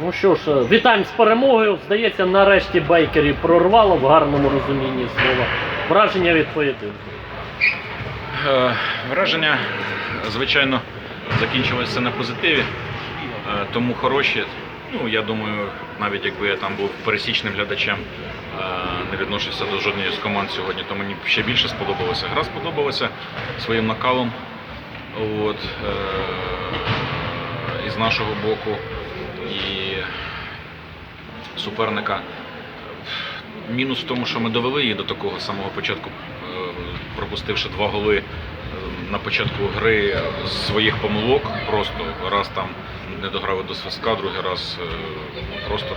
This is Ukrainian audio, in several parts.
Ну що ж, е, вітаємо з перемогою. Здається, нарешті байкерів прорвало в гарному розумінні слова. Враження від поєдинку. Е, Враження, звичайно, закінчилося на позитиві, е, тому хороші. Ну, я думаю, навіть якби я там був пересічним глядачем, е, не відношуся до жодної з команд сьогодні, то мені ще більше сподобалося. Гра сподобалася своїм накалом. От, е, і з нашого боку, і суперника. Мінус в тому, що ми довели її до такого самого початку, е, пропустивши два голи е, на початку гри з своїх помилок. Просто раз там не дограли до свистка, другий раз е, просто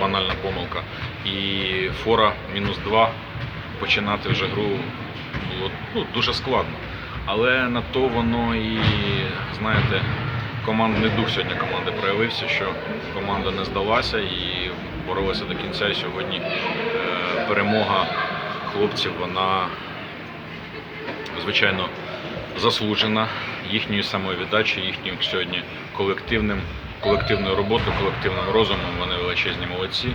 банальна помилка. І фора мінус два. Починати вже гру було ну, дуже складно. Але на то воно і, знаєте, командний дух сьогодні команди проявився, що команда не здалася і боролася до кінця. І сьогодні е, перемога хлопців, вона звичайно заслужена їхньою самовіддачею, їхнім сьогодні колективним, колективною роботою, колективним розумом. Вони величезні молодці.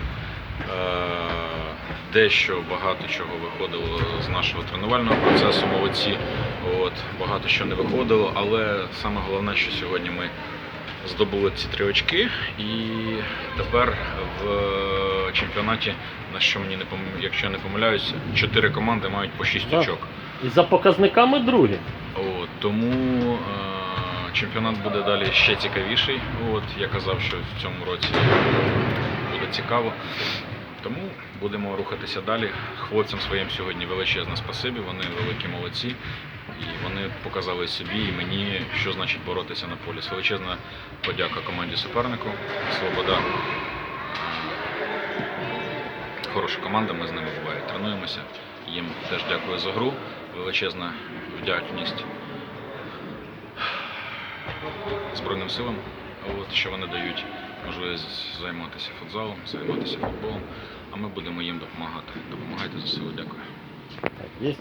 Е, Дещо багато чого виходило з нашого тренувального процесу, молодці. От, багато що не виходило, але саме головне, що сьогодні ми здобули ці три очки, і тепер в чемпіонаті, на що мені не пом- якщо я не помиляюсь, чотири команди мають по шість Так. очок. І за показниками другі. От, тому е, чемпіонат буде далі ще цікавіший. От, я казав, що в цьому році буде цікаво. Тому будемо рухатися далі. Хлопцям своїм сьогодні величезне спасибі, вони великі молодці. І вони показали собі і мені, що значить боротися на полі. Величезна подяка команді супернику. Свобода. Хороша команда, ми з ними буває тренуємося. Їм теж дякую за гру. Величезна вдячність Збройним силам, от, що вони дають можливість займатися футзалом, займатися футболом, а ми будемо їм допомагати. Допомагайте ЗСУ, дякую. Так, є.